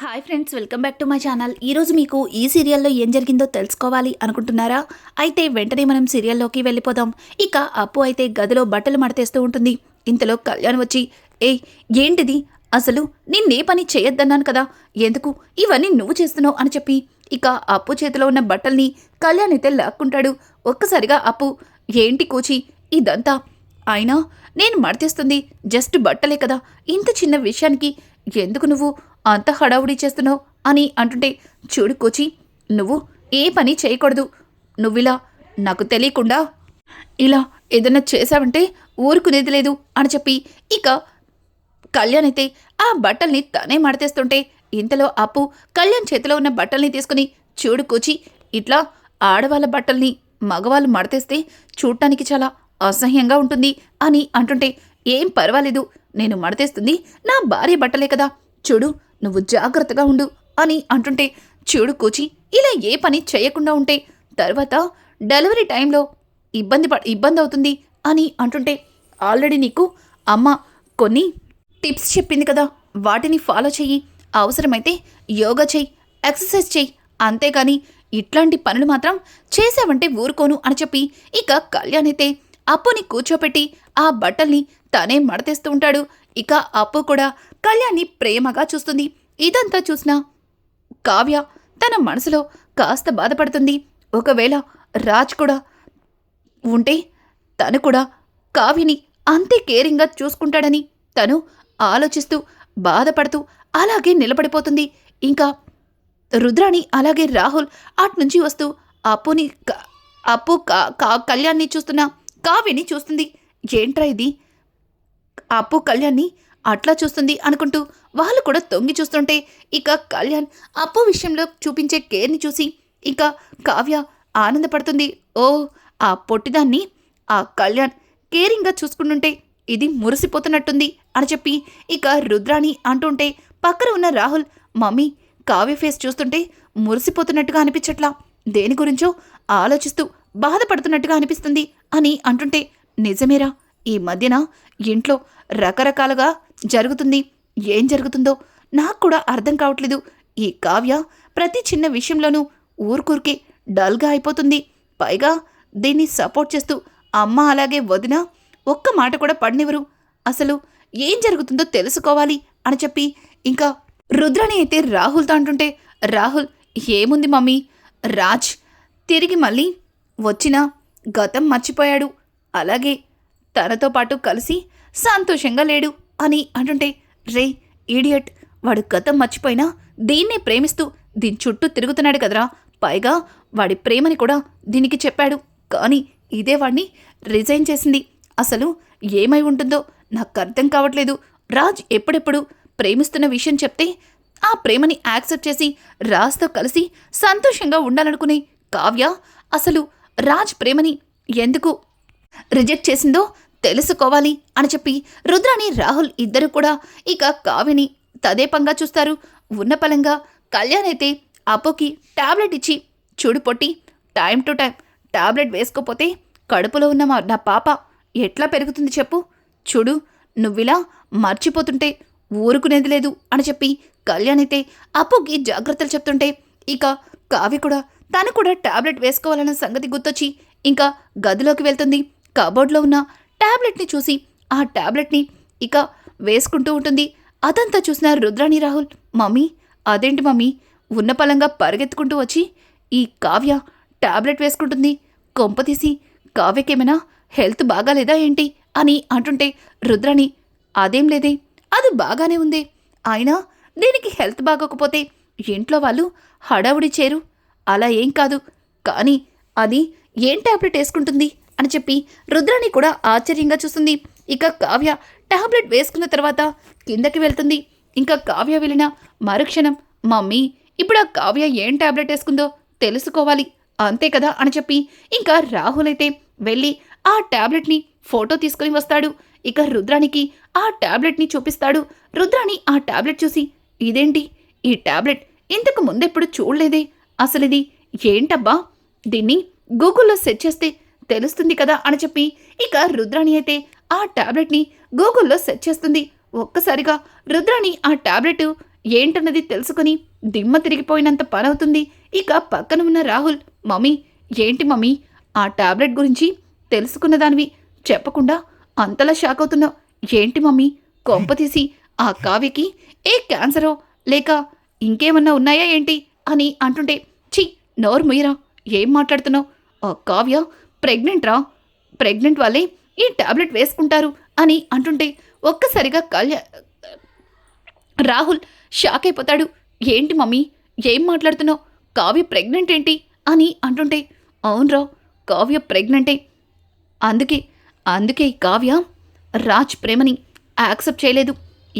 Hi friends welcome back to my channel. ఈరోజు మీకు ఈ సీరియల్లో ఏం జరిగిందో తెలుసుకోవాలి అనుకుంటున్నారా? అయితే వెంటనే మనం సీరియల్లోకి వెళ్ళిపోదాం. ఇక అప్పు అయితే గదిలో బట్టలు మడతేస్తూ ఉంటుంది. ఇంతలో కళ్యాణ్ వచ్చి ఏ ఏంటిది? అసలు నిన్నే పని చేయొద్దన్నాను కదా. ఎందుకు? ఇవన్నీ నువ్వు చేస్తున్నావు అని చెప్పి. ఇక అప్పు చేతిలో ఉన్న బట్టల్ని కళ్యాణ్ అయితే లాక్కుంటాడు. ఒక్కసారిగా అప్పు ఏంటి కూచి? ఇదంతా? అయినా నేను మడతేస్తుంది జస్ట్ బట్టలే కదా. ఇంత చిన్న విషయానికి ఎందుకు నువ్వు అంత హడావుడి చేస్తున్నావు అని అంటుంటే చూడు కోచి నువ్వు ఏ పని చేయకూడదు. నువ్విలా నాకు తెలియకుండా ఇలా ఏదైనా చేశావంటే ఊరుకునేది లేదు అని చెప్పి ఇక కళ్యాణ్ అయితే ఆ బట్టల్ని తనే మడతేస్తుంటే ఇంతలో అప్పు కళ్యాణ్ చేతిలో ఉన్న బట్టల్ని తీసుకుని చూడు కూచి ఇట్లా ఆడవాళ్ళ బట్టల్ని మగవాళ్ళు మడతేస్తే చూడటానికి చాలా అసహ్యంగా ఉంటుంది అని అంటుంటే ఏం పర్వాలేదు నేను మడతేస్తుంది నా భార్య బట్టలే కదా. చూడు నువ్వు జాగ్రత్తగా ఉండు అని అంటుంటే చూడు కూచి ఇలా ఏ పని చేయకుండా ఉంటే తర్వాత డెలివరీ టైంలో ఇబ్బంది ప ఇబ్బంది అవుతుంది అని అంటుంటే ఆల్రెడీ నీకు అమ్మ కొన్ని టిప్స్ చెప్పింది కదా వాటిని ఫాలో చెయ్యి. అవసరమైతే యోగా చెయ్యి ఎక్సర్సైజ్ చెయ్యి. అంతేగాని ఇట్లాంటి పనులు మాత్రం చేసావంటే ఊరుకోను అని చెప్పి ఇక కళ్యాణ్ అయితే అప్పుని కూర్చోపెట్టి ఆ బట్టల్ని తనే మడతేస్తూ ఉంటాడు. ఇక అప్పు కూడా కళ్యాణ్ని ప్రేమగా చూస్తుంది. ఇదంతా చూసిన కావ్య తన మనసులో కాస్త బాధపడుతుంది. ఒకవేళ రాజ్ కూడా ఉంటే తను కూడా కావ్యని అంతే కేరింగ్గా చూసుకుంటాడని తను ఆలోచిస్తూ బాధపడుతూ అలాగే నిలబడిపోతుంది. ఇంకా రుద్రాణి అలాగే రాహుల్ అట్నుంచి వస్తూ అప్పుని అప్పు కా- కా- కళ్యాణ్ని చూస్తున్న కావ్యని చూస్తుంది. ఏంట్రా ఇది? అప్పు కళ్యాణ్ని అట్లా చూస్తుంది అనుకుంటూ వాళ్ళు కూడా తొంగి చూస్తుంటే ఇక కళ్యాణ్ అప్పు విషయంలో చూపించే కేర్ని చూసి ఇక కావ్య ఆనందపడుతుంది. ఓ ఆ పొట్టిదాన్ని ఆ కళ్యాణ్ కేరింగ్గా చూసుకుంటుంటే ఇది మురిసిపోతున్నట్టుంది అని చెప్పి ఇక రుద్రాణి అంటుంటే పక్కన ఉన్న రాహుల్ మమ్మీ కావ్య ఫేస్ చూస్తుంటే మురిసిపోతున్నట్టుగా అనిపించట్లా. దేని గురించో ఆలోచిస్తూ బాధపడుతున్నట్టుగా అనిపిస్తుంది అని అంటుంటే నిజమేరా ఈ మధ్యన ఇంట్లో రకరకాలుగా జరుగుతుంది? ఏం జరుగుతుందో నాకు కూడా అర్థం కావట్లేదు. ఈ కావ్య ప్రతి చిన్న విషయంలోనూ ఊరుకూరికి డల్గా అయిపోతుంది. పైగా దీన్ని సపోర్ట్ చేస్తూ అమ్మ అలాగే వదిన ఒక్క మాట కూడా పడినివ్వరు. అసలు ఏం జరుగుతుందో తెలుసుకోవాలి అని చెప్పి ఇంకా రుద్రని అయితే రాహుల్తో అంటుంటే రాహుల్ ఏముంది మమ్మీ? రాజ్ తిరిగి మళ్ళీ వచ్చిన గతం మర్చిపోయాడు. అలాగే తనతో పాటు కలిసి సంతోషంగా లేడు. అని అంటుంటే రే ఈడియట్ వాడు గతం మర్చిపోయినా దీన్నే ప్రేమిస్తూ దీని చుట్టూ తిరుగుతున్నాడు కదరా. పైగా వాడి ప్రేమని కూడా దీనికి చెప్పాడు. కానీ ఇదే వాడిని రిజైన్ చేసింది. అసలు ఏమై ఉంటుందో నాకు అర్థం కావట్లేదు. రాజ్ ఎప్పుడెప్పుడు ప్రేమిస్తున్న విషయం చెప్తే ఆ ప్రేమని యాక్సెప్ట్ చేసి రాజ్తో కలిసి సంతోషంగా ఉండాలనుకునే కావ్య అసలు రాజ్ ప్రేమని ఎందుకు రిజెక్ట్ చేసిందో తెలుసుకోవాలి అని చెప్పి రుద్రాని రాహుల్ ఇద్దరు కూడా ఇక కావ్యని తదేపంగా చూస్తారు. ఉన్న పలంగా కళ్యాణ్ అయితే అప్పుకి టాబ్లెట్ ఇచ్చి చూడు పొట్టి టైం టు టైం టాబ్లెట్ వేసుకోపోతే కడుపులో ఉన్న మా నా పాప ఎట్లా పెరుగుతుంది చెప్పు. చూడు నువ్విలా మర్చిపోతుంటే ఊరుకునేది లేదు అని చెప్పి కళ్యాణ్ అయితే అప్పుకి జాగ్రత్తలు చెప్తుంటే ఇక కావి కూడా తను కూడా టాబ్లెట్ వేసుకోవాలన్న సంగతి గుర్తొచ్చి ఇంకా గదిలోకి వెళ్తుంది. కబోర్డ్లో ఉన్న ట్యాబ్లెట్ని చూసి ఆ ట్యాబ్లెట్ని ఇక వేసుకుంటూ ఉంటుంది. అదంతా చూసిన రుద్రాణి రాహుల్ మమ్మీ అదేంటి మమ్మీ? ఉన్న పలంగా పరిగెత్తుకుంటూ వచ్చి ఈ కావ్య ట్యాబ్లెట్ వేసుకుంటుంది. కొంపతీసి కావ్యకేమైనా హెల్త్ బాగాలేదా ఏంటి? అని అంటుంటే రుద్రాణి అదేం లేదే అది బాగానే ఉంది. అయినా దీనికి హెల్త్ బాగోకపోతే ఇంట్లో వాళ్ళు హడావుడి చేరు. అలా ఏం కాదు. కానీ అది ఏం టాబ్లెట్ వేసుకుంటుంది? అని చెప్పి రుద్రాణి కూడా ఆశ్చర్యంగా చూస్తుంది. ఇక కావ్య టాబ్లెట్ వేసుకున్న తర్వాత కిందకి వెళ్తుంది. ఇంకా కావ్య వెళ్ళిన మరుక్షణం మమ్మీ ఇప్పుడు ఆ కావ్య ఏం టాబ్లెట్ వేసుకుందో తెలుసుకోవాలి. అంతే కదా అని చెప్పి ఇంకా రాహుల్ అయితే వెళ్ళి ఆ టాబ్లెట్ని ఫోటో తీసుకుని వస్తాడు. ఇక రుద్రానికి ఆ టాబ్లెట్ని చూపిస్తాడు. రుద్రాణి ఆ టాబ్లెట్ చూసి ఇదేంటి? ఈ టాబ్లెట్ ఇంతకు ముందెప్పుడు చూడలేదే. అసలు ఇది ఏంటబ్బా? దీన్ని గూగుల్లో సెర్చ్ చేస్తే తెలుస్తుంది కదా అని చెప్పి ఇక రుద్రాణి అయితే ఆ టాబ్లెట్ని గూగుల్లో సెర్చ్ చేస్తుంది. ఒక్కసారిగా రుద్రాణి ఆ టాబ్లెట్ ఏంటన్నది తెలుసుకొని దిమ్మ తిరిగిపోయినంత పనవుతుంది. ఇక పక్కన ఉన్న రాహుల్ మమ్మీ ఏంటి మమ్మీ? ఆ టాబ్లెట్ గురించి తెలుసుకున్న దానివి చెప్పకుండా అంతలా షాక్ అవుతున్నావు. ఏంటి మమ్మీ? కొంప తీసి ఆ కావ్యకి ఏ క్యాన్సరో లేక ఇంకేమన్నా ఉన్నాయా ఏంటి? అని అంటుంటే ఛీ నోరు ముయ్యరా ఏం మాట్లాడుతున్నావు? ఆ కావ్య ప్రెగ్నెంట్ రా? ప్రెగ్నెంట్ వాళ్ళే ఈ టాబ్లెట్ వేసుకుంటారు అని అంటుంటే ఒక్కసారిగా కళ్యా రాహుల్ షాక్ అయిపోతాడు. ఏంటి మమ్మీ ఏం మాట్లాడుతున్నావు? కావ్య ప్రెగ్నెంట్ ఏంటి అని అంటుంటే అవునరా కావ్య ప్రెగ్నెంటే. అందుకే అందుకే ఈ కావ్య రాజ్ ప్రేమని యాక్సెప్ట్ చేయలేదు.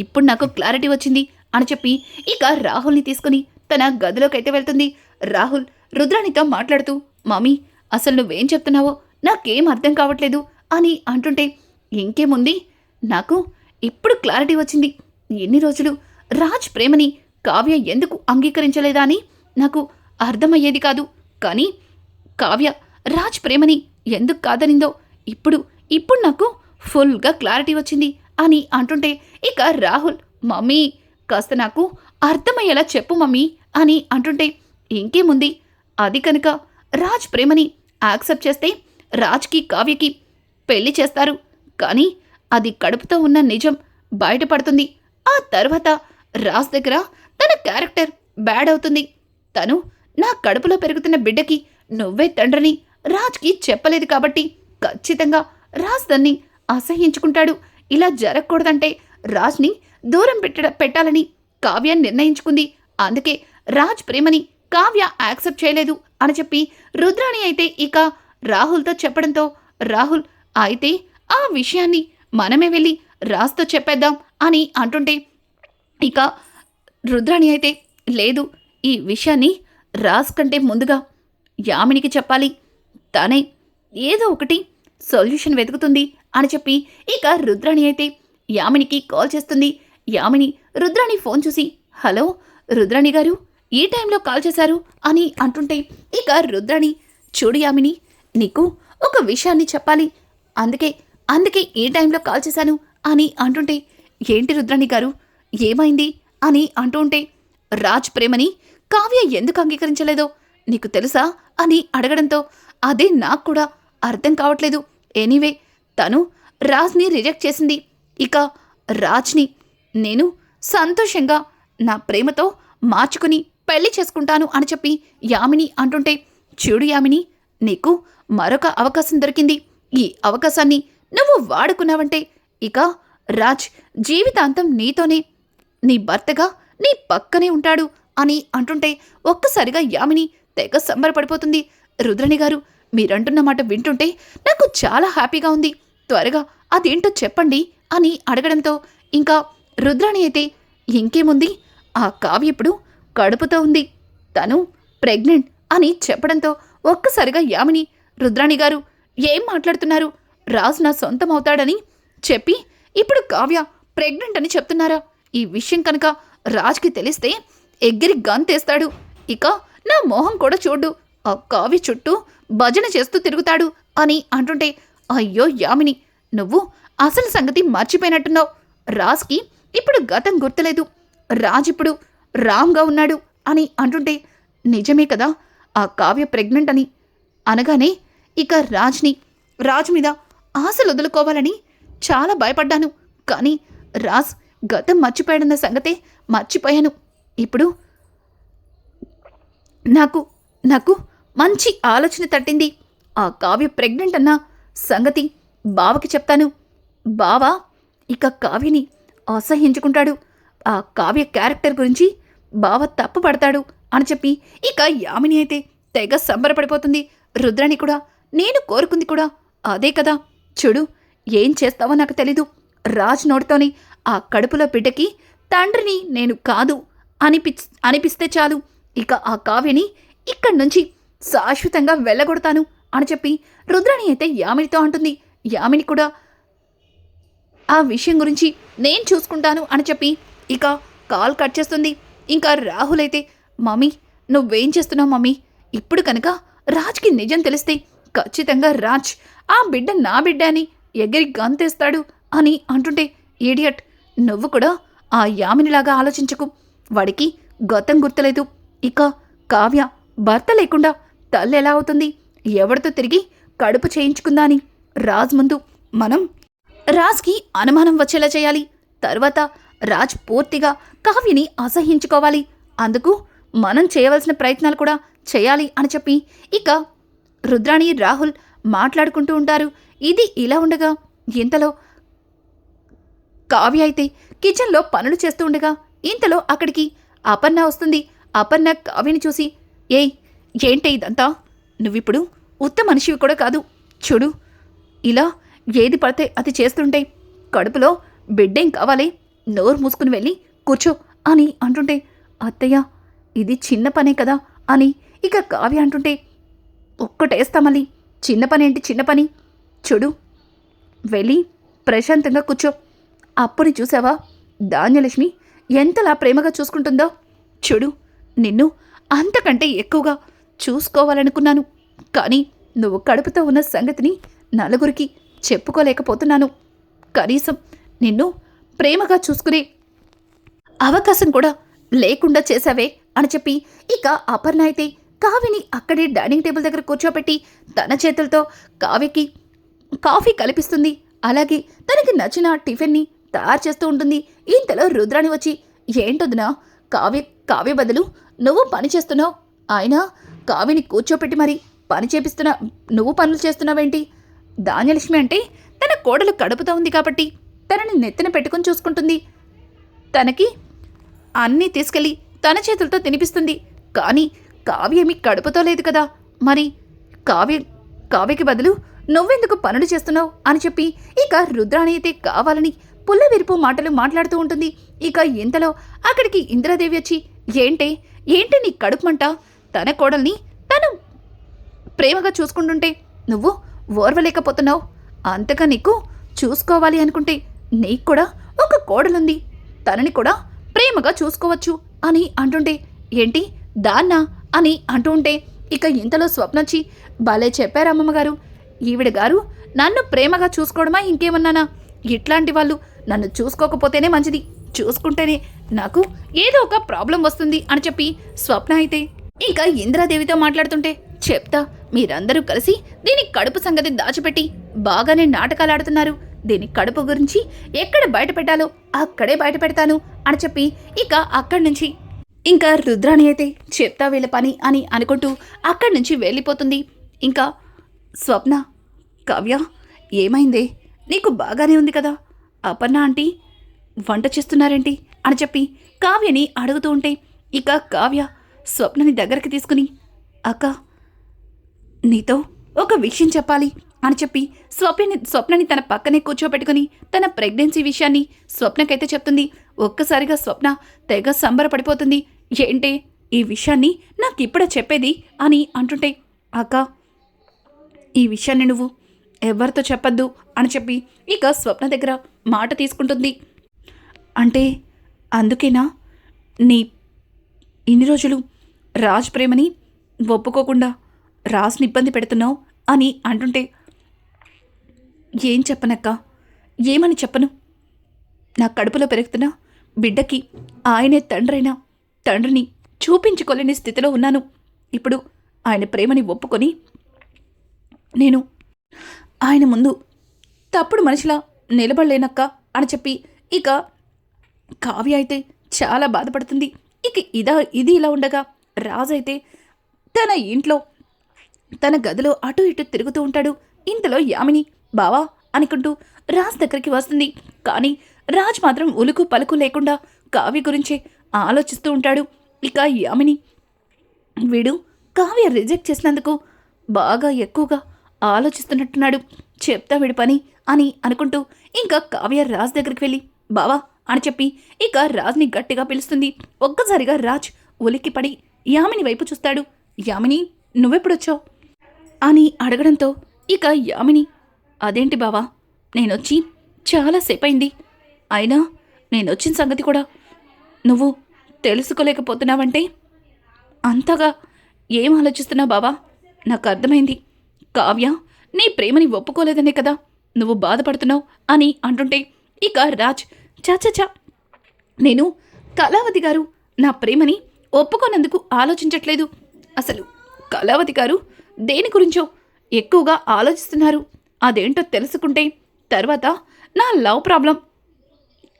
ఇప్పుడు నాకు క్లారిటీ వచ్చింది అని చెప్పి ఇక రాహుల్ని తీసుకుని తన గదిలోకి అయితే వెళ్తుంది. రాహుల్ రుద్రాణితో మాట్లాడుతూ మమ్మీ అసలు నువ్వేం చెప్తున్నావో నాకేం అర్థం కావట్లేదు అని అంటుంటే ఇంకేముంది? నాకు ఇప్పుడు క్లారిటీ వచ్చింది. ఎన్ని రోజులు రాజ్ ప్రేమని కావ్య ఎందుకు అంగీకరించలేదా అని నాకు అర్థమయ్యేది కాదు. కానీ కావ్య రాజ్ ప్రేమని ఎందుకు కాదనిందో ఇప్పుడు ఇప్పుడు నాకు ఫుల్గా క్లారిటీ వచ్చింది అని అంటుంటే ఇక రాహుల్ మమ్మీ కాస్త నాకు అర్థమయ్యేలా చెప్పు మమ్మీ అని అంటుంటే ఇంకేముంది? అది కనుక రాజ్ ప్రేమని యాక్సెప్ట్ చేస్తే రాజ్కి కావ్యకి పెళ్ళి చేస్తారు. కానీ అది కడుపుతో ఉన్న నిజం బయటపడుతుంది. ఆ తర్వాత రాజ్ దగ్గర తన క్యారెక్టర్ బ్యాడ్ అవుతుంది. తను నా కడుపులో పెరుగుతున్న బిడ్డకి నువ్వే తండ్రిని రాజ్కి చెప్పలేదు కాబట్టి ఖచ్చితంగా రాజ్ దాన్ని అసహ్యించుకుంటాడు ఇలా జరగకూడదంటే రాజ్ని దూరం పెట్ట పెట్టాలని కావ్య నిర్ణయించుకుంది. అందుకే రాజ్ ప్రేమని కావ్య యాక్సెప్ట్ చేయలేదు. అని చెప్పి రుద్రాణి అయితే ఇక రాహుల్తో చెప్పడంతో రాహుల్ అయితే ఆ విషయాన్ని మనమే వెళ్ళి రాజ్తో చెప్పేద్దాం అని అంటుంటే ఇక రుద్రాణి అయితే లేదు ఈ విషయాన్ని రాజ్ కంటే ముందుగా యామినికి చెప్పాలి. తనే ఏదో ఒకటి సొల్యూషన్ వెతుకుతుంది అని చెప్పి ఇక రుద్రాణి అయితే యామినికి కాల్ చేస్తుంది. యామిని రుద్రాణి ఫోన్ చూసి హలో రుద్రాణి గారు ఈ టైంలో కాల్ చేశారు అని అంటుంటే ఇక రుద్రాణి చూడు యామిని నీకు ఒక విషయాన్ని చెప్పాలి. అందుకే అందుకే ఈ టైంలో కాల్ చేశాను అని అంటుంటే ఏంటి రుద్రాణి గారు? ఏమైంది? అని అంటుంటే రాజ్ ప్రేమని కావ్య ఎందుకు అంగీకరించలేదో నీకు తెలుసా? అని అడగడంతో అదే నాకు కూడా అర్థం కావట్లేదు. ఎనీవే తను రాజ్ని రిజెక్ట్ చేసింది. ఇక రాజ్ని నేను సంతోషంగా నా ప్రేమతో మార్చుకుని పెళ్ళి చేసుకుంటాను అని చెప్పి యామిని అంటుంటే చూడు యామిని నీకు మరొక అవకాశం దొరికింది. ఈ అవకాశాన్ని నువ్వు వాడుకున్నావంటే ఇక రాజ్ జీవితాంతం నీతోనే నీ భర్తగా నీ పక్కనే ఉంటాడు అని అంటుంటే ఒక్కసారిగా యామిని తెగ సంబరపడిపోతుంది. రుద్రని గారు మీరంటున్న మాట వింటుంటే నాకు చాలా హ్యాపీగా ఉంది. త్వరగా అదేంటో చెప్పండి అని అడగడంతో ఇంకా రుద్రాణి అయితే ఇంకేముంది? ఆ కావ్య ఇప్పుడు కడుపుతో ఉంది. తను ప్రెగ్నెంట్ అని చెప్పడంతో ఒక్కసారిగా యామిని రుద్రాణి గారు ఏం మాట్లాడుతున్నారు? రాజు నా సొంతం అవుతాడని చెప్పి ఇప్పుడు కావ్య ప్రెగ్నెంట్ అని చెప్తున్నారా? ఈ విషయం కనుక రాజ్కి తెలిస్తే ఎగ్గిరి గంతేస్తాడు ఇక నా మోహం కూడా చూడు. ఆ కావ్య చుట్టూ భజన చేస్తూ తిరుగుతాడు అని అంటుంటే అయ్యో యామిని నువ్వు అసలు సంగతి మర్చిపోయినట్టున్నావు. రాజ్కి ఇప్పుడు గతం గుర్తులేదు. రాజ్ ఇప్పుడు రామ్గా ఉన్నాడు అని అంటుంటే నిజమే కదా ఆ కావ్య ప్రెగ్నెంట్ అని. అనగానే ఇక రాజ్ని రాజ్ మీద ఆశలు వదులుకోవాలని చాలా భయపడ్డాను. కానీ రాజ్ గతం మర్చిపోయాడన్న సంగతే మర్చిపోయాను. ఇప్పుడు నాకు నాకు మంచి ఆలోచన తట్టింది. ఆ కావ్య ప్రెగ్నెంట్ అన్న సంగతి బావకి చెప్తాను. బావ ఇక కావ్యని అసహ్యించుకుంటాడు. ఆ కావ్య క్యారెక్టర్ గురించి బావ తప్పు పడతాడు అని చెప్పి ఇక యామిని అయితే తెగ సంబరపడిపోతుంది. రుద్రని కూడా నేను కోరుకుంది కూడా అదే కదా. చూడు ఏం చేస్తావో నాకు తెలీదు. రాజ్ నోటితోనే ఆ కడుపులో బిడ్డకి తండ్రిని నేను కాదు అనిపి అనిపిస్తే చాలు. ఇక ఆ కావ్యని ఇక్కడి నుంచి శాశ్వతంగా వెళ్ళగొడతాను అని చెప్పి రుద్రాణి అయితే యామినితో అంటుంది. యామిని కూడా ఆ విషయం గురించి నేను చూసుకుంటాను అని చెప్పి ఇక కాల్ కట్ చేస్తుంది. ఇంకా రాహుల్ అయితే మమ్మీ నువ్వేం చేస్తున్నావు మమ్మీ ఇప్పుడు కనుక రాజ్కి నిజం తెలిస్తే ఖచ్చితంగా రాజ్ ఆ బిడ్డ నా బిడ్డ అని ఎగిరి గంతేస్తాడు అని అంటుంటే ఈడియట్ నువ్వు కూడా ఆ యామినిలాగా ఆలోచించకు. వాడికి గతం గుర్తులేదు. ఇక కావ్య భర్త లేకుండా తల్లి ఎలా అవుతుంది? ఎవరితో తిరిగి కడుపు చేయించుకుందా అని రాజ్ ముందు మనం రాజ్కి అనుమానం వచ్చేలా చేయాలి. తర్వాత రాజ్ పూర్తిగా కావ్యని అసహించుకోవాలి అందుకు మనం చేయవలసిన ప్రయత్నాలు కూడా చేయాలి అని చెప్పి ఇక రుద్రాణి రాహుల్ మాట్లాడుకుంటూ ఉంటారు. ఇది ఇలా ఉండగా ఇంతలో కావ్య అయితే కిచెన్లో పనులు చేస్తూ ఉండగా ఇంతలో అక్కడికి అపర్ణ వస్తుంది. అపర్ణ కావ్యని చూసి ఏయ్ ఏంటే ఇదంతా? నువ్విప్పుడు ఉత్త మనిషివి కూడా కాదు. చూడు ఇలా ఏది పడితే అది చేస్తుంటే కడుపులో బిడ్డేం కావాలి? నోరు మూసుకుని వెళ్ళి కూర్చో అని అంటుంటే అత్తయ్య ఇది చిన్న పనే కదా అని ఇక కావ్య అంటుంటే ఒక్కటేస్తా చిన్న పని ఏంటి చిన్న పని. చూడు వెళ్ళి ప్రశాంతంగా కూర్చో. అప్పుని చూసావా? ధాన్యలక్ష్మి ఎంతలా ప్రేమగా చూసుకుంటుందో. చూడు నిన్ను అంతకంటే ఎక్కువగా చూసుకోవాలనుకున్నాను. కానీ నువ్వు కడుపుతో ఉన్న సంగతిని నలుగురికి చెప్పుకోలేకపోతున్నాను. కనీసం నిన్ను ప్రేమగా చూసుకునే అవకాశం కూడా లేకుండా చేశావే అని చెప్పి ఇక అపర్ణ అయితే కావిని అక్కడే డైనింగ్ టేబుల్ దగ్గర కూర్చోబెట్టి తన చేతులతో కావ్యకి కాఫీ కల్పిస్తుంది. అలాగే తనకి నచ్చిన టిఫిన్ని తయారు చేస్తూ ఉంటుంది. ఇంతలో రుద్రాణి వచ్చి ఏంటొదినా కావ్య కావ్య బదులు నువ్వు పని చేస్తున్నావు? అయినా కావ్యని కూర్చోపెట్టి మరి పని చేపిస్తున్నా నువ్వు పనులు చేస్తున్నావేంటి? ధాన్యలక్ష్మి అంటే తన కోడలు కడుపుతో ఉంది కాబట్టి తనని నెత్తిన పెట్టుకొని చూసుకుంటుంది. తనకి అన్నీ తీసుకెళ్ళి తన చేతులతో తినిపిస్తుంది. కానీ కావ్యేమి కడుపుతో లేదు కదా. మరి కావ్య కావ్యకి బదులు నువ్వెందుకు పనులు చేస్తున్నావు అని చెప్పి ఇక రుద్రాణి అయితే కావాలని పుల్ల విరుపు మాటలు మాట్లాడుతూ ఉంటుంది. ఇక ఇంతలో అక్కడికి ఇంద్రాదేవి వచ్చి ఏంటే ఏంటి నీ కడుపుమంట తన కోడల్ని తను ప్రేమగా చూసుకుంటుంటే నువ్వు ఓర్వలేకపోతున్నావు. అంతగా నీకు చూసుకోవాలి అనుకుంటే నీకు కూడా ఒక కోడలుంది. తనని కూడా ప్రేమగా చూసుకోవచ్చు అని అంటుంటే ఏంటి? దాన్నా అని అంటూ ఉంటే ఇక ఇంతలో స్వప్నొచ్చి భలే చెప్పారు అమ్మమ్మగారు. ఈవిడ గారు నన్ను ప్రేమగా చూసుకోవడమా ఇంకేమన్నానా? ఇట్లాంటి వాళ్ళు నన్ను చూసుకోకపోతేనే మంచిది. చూసుకుంటేనే నాకు ఏదో ఒక ప్రాబ్లం వస్తుంది అని చెప్పి స్వప్న అయితే ఇంకా ఇందిరాదేవితో మాట్లాడుతుంటే చెప్తా మీరందరూ కలిసి దీని కడుపు సంగతి దాచిపెట్టి బాగానే నాటకాలు ఆడుతున్నారు దీని కడుపు గురించి ఎక్కడ బయట పెట్టాలో అక్కడే బయట పెడతాను అని చెప్పి ఇక అక్కడి నుంచి ఇంకా రుద్రాణి అయితే చెప్తా వీళ్ళ పని అని అనుకుంటూ అక్కడి నుంచి వెళ్ళిపోతుంది. ఇంకా స్వప్న కావ్య ఏమైందే? నీకు బాగానే ఉంది కదా? అపర్ణ ఆంటీ వంట చేస్తున్నారేంటి? అని చెప్పి కావ్యని అడుగుతూ ఉంటే ఇక కావ్య స్వప్నని దగ్గరికి తీసుకుని అక్క నీతో ఒక విషయం చెప్పాలి. అని చెప్పి స్వప్నని స్వప్నని తన పక్కనే కూర్చోబెట్టుకుని తన ప్రెగ్నెన్సీ విషయాన్ని స్వప్నకైతే చెప్తుంది. ఒక్కసారిగా స్వప్న తెగ సంబరపడిపోతుంది. ఏంటే ఈ విషయాన్ని నాకిప్పుడే చెప్పేది అని అంటుంటే అక్క ఈ విషయాన్ని నువ్వు ఎవరితో చెప్పద్దు అని చెప్పి ఇక స్వప్న దగ్గర మాట తీసుకుంటుంది. అంటే అందుకేనా నీ ఇన్ని రోజులు రాజ్ ప్రేమని ఒప్పుకోకుండా రాజ్ని ఇబ్బంది పెడుతున్నావు అని అంటుంటే ఏం చెప్పనక్క? ఏమని చెప్పను? నా కడుపులో పెరుగుతున్న బిడ్డకి ఆయనే తండ్రైనా తండ్రిని చూపించుకోలేని స్థితిలో ఉన్నాను. ఇప్పుడు ఆయన ప్రేమని ఒప్పుకొని నేను ఆయన ముందు తప్పుడు మనిషిలా నిలబడలేనక్క అని చెప్పి ఇక కావ్య అయితే చాలా బాధపడుతుంది. ఇక ఇదా ఇది ఇలా ఉండగా రాజు అయితే తన ఇంట్లో తన గదిలో అటు ఇటు తిరుగుతూ ఉంటాడు. ఇంతలో యామిని బావా అనుకుంటూ రాజ్ దగ్గరికి వస్తుంది. కానీ రాజ్ మాత్రం ఉలుకు పలుకు లేకుండా కావ్య గురించే ఆలోచిస్తూ ఉంటాడు. ఇక యామిని. వీడు కావ్య రిజెక్ట్ చేసినందుకు బాగా ఎక్కువగా ఆలోచిస్తున్నట్టున్నాడు. చెప్తా వీడి పని అని అనుకుంటూ ఇంకా కావ్య రాజ్ దగ్గరికి వెళ్ళి బావా అని చెప్పి ఇక రాజ్ని గట్టిగా పిలుస్తుంది. ఒక్కసారిగా రాజ్ ఉలిక్కిపడి యామిని వైపు చూస్తాడు. యామిని నువ్వెప్పుడొచ్చావు? అని అడగడంతో ఇక యామిని అదేంటి బావా? నేనొచ్చి చాలాసేపు అయింది అయినా నేనొచ్చిన సంగతి కూడా నువ్వు తెలుసుకోలేకపోతున్నావంటే? అంతగా ఏం ఆలోచిస్తున్నావు బావా? నాకు అర్థమైంది కావ్య నీ ప్రేమని ఒప్పుకోలేదనే కదా నువ్వు బాధపడుతున్నావు అని అంటుంటే ఇక రాజ్ చా నేను కళావతి గారు నా ప్రేమని ఒప్పుకోనందుకు ఆలోచించట్లేదు. అసలు కళావతి గారు దేని గురించో ఎక్కువగా ఆలోచిస్తున్నారు. అదేంటో తెలుసుకుంటే తర్వాత నా లవ్ ప్రాబ్లం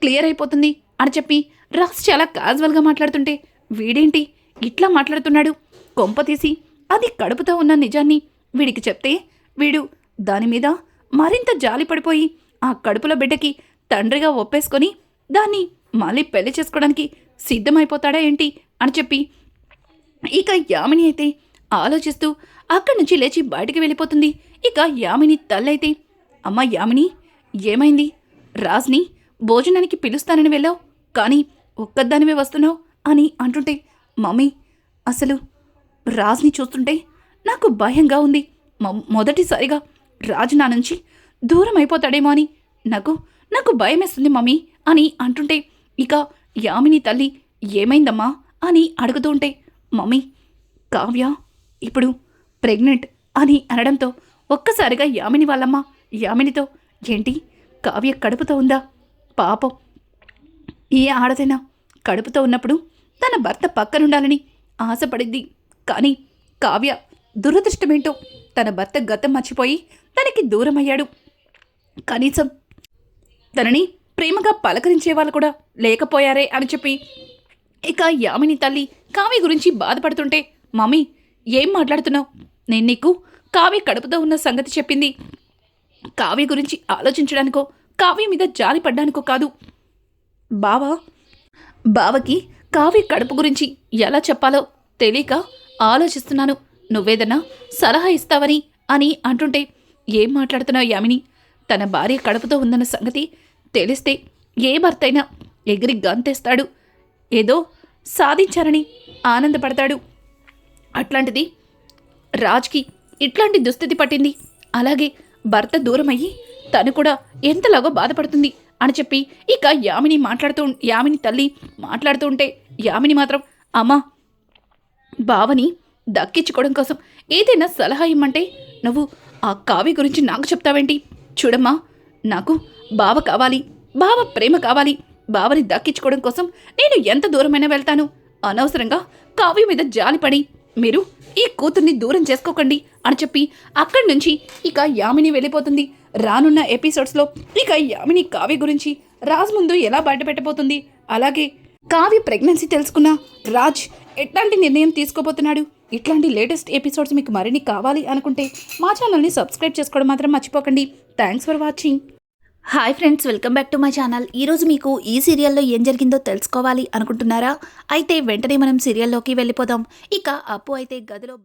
క్లియర్ అయిపోతుంది అని చెప్పి రాజ్ చాలా క్యాజువల్గా మాట్లాడుతుంటే వీడేంటి ఇట్లా మాట్లాడుతున్నాడు? కొంప తీసి అది కడుపుతో ఉన్న నిజాన్ని వీడికి చెప్తే వీడు దాని మీద మరింత జాలి పడిపోయి ఆ కడుపులో బిడ్డకి తండ్రిగా ఒప్పేసుకొని దాన్ని మళ్ళీ పెళ్ళి చేసుకోవడానికి సిద్ధమైపోతాడా ఏంటి అని చెప్పి ఇక యామిని అయితే ఆలోచిస్తూ అక్కడి నుంచి లేచి బయటికి వెళ్ళిపోతుంది. ఇక యామిని తల్లైతే అమ్మ యామిని ఏమైంది? రాజ్ని భోజనానికి పిలుస్తానని వెళ్ళావు కానీ ఒక్కదానివే వస్తున్నావు అని అంటుంటే మమ్మీ అసలు రాజ్ని చూస్తుంటే నాకు భయంగా ఉంది. మొదటిసారిగా రాజు నా నుంచి దూరం అయిపోతాడేమో అని నాకు నాకు భయమేస్తుంది మమ్మీ అని అంటుంటే ఇక యామిని తల్లి ఏమైందమ్మా? అని అడుగుతూ ఉంటే మమ్మీ కావ్య ఇప్పుడు ప్రెగ్నెంట్ అని అనడంతో ఒక్కసారిగా యామిని వాళ్ళమ్మ యామినితో ఏంటి? కావ్య కడుపుతో ఉందా? పాపం. ఏ ఆడదైనా కడుపుతో ఉన్నప్పుడు తన భర్త పక్కనుండాలని ఆశపడింది కానీ కావ్య దురదృష్టమేంటో తన భర్త గతం మర్చిపోయి తనకి దూరమయ్యాడు. కనీసం తనని ప్రేమగా పలకరించే వాళ్ళు కూడా లేకపోయారే అని చెప్పి ఇక యామిని తల్లి కావ్య గురించి బాధపడుతుంటే మమ్మీ ఏం మాట్లాడుతున్నావు? నేను నీకు కావ్య కడుపుతో ఉన్న సంగతి చెప్పింది. కావ్య గురించి ఆలోచించడానికో కావ్య మీద జాలి పడ్డానికో కాదు. బావా బావకి కావ్య కడుపు గురించి ఎలా చెప్పాలో తెలియక ఆలోచిస్తున్నాను. నువ్వేదన్నా సలహా ఇస్తావని అని అంటుంటే ఏం మాట్లాడుతున్నావు యామిని? తన భార్య కడుపుతో ఉందన్న సంగతి తెలిస్తే ఏ భర్తైనా ఎగిరి గంతేస్తాడు. ఏదో సాధించారని ఆనందపడతాడు. అట్లాంటిది రాజ్కి ఇట్లాంటి దుస్థితి పట్టింది. అలాగే భర్త దూరమయ్యి తను కూడా ఎంతలాగో బాధపడుతుంది అని చెప్పి ఇక యామిని మాట్లాడుతూ యామిని తల్లి మాట్లాడుతూ ఉంటే యామిని మాత్రం అమ్మా బావని దక్కించుకోవడం కోసం ఏదైనా సలహా ఇమ్మంటే నువ్వు ఆ కావ్య గురించి నాకు చెప్తావేంటి? చూడమ్మా నాకు బావ కావాలి బావ ప్రేమ కావాలి. బావని దక్కించుకోవడం కోసం నేను ఎంత దూరమైనా వెళ్తాను. అనవసరంగా కావ్య మీద జాలిపడి మీరు ఈ కూతుర్ని దూరం చేసుకోకండి అని చెప్పి అక్కడి నుంచి ఇక యామిని వెళ్ళిపోతుంది. రానున్న ఎపిసోడ్స్లో ఇక యామిని కావ్య గురించి రాజ్ ముందు ఎలా బయటపెట్టబోతుంది? అలాగే కావ్య ప్రెగ్నెన్సీ తెలుసుకున్న రాజ్ ఎట్లాంటి నిర్ణయం తీసుకోబోతున్నాడు? ఇట్లాంటి లేటెస్ట్ ఎపిసోడ్స్ మీకు మరిన్ని కావాలి అనుకుంటే మా ఛానల్ని సబ్స్క్రైబ్ చేసుకోవడం మాత్రం మర్చిపోకండి. Thanks for watching. Hi friends welcome back to my channel. ఈరోజు మీకు ఈ సీరియల్లో ఏం జరిగిందో తెలుసుకోవాలి అనుకుంటున్నారా? అయితే వెంటనే మనం సీరియల్లోకి వెళ్ళిపోదాం. ఇక అప్పు అయితే గదిలో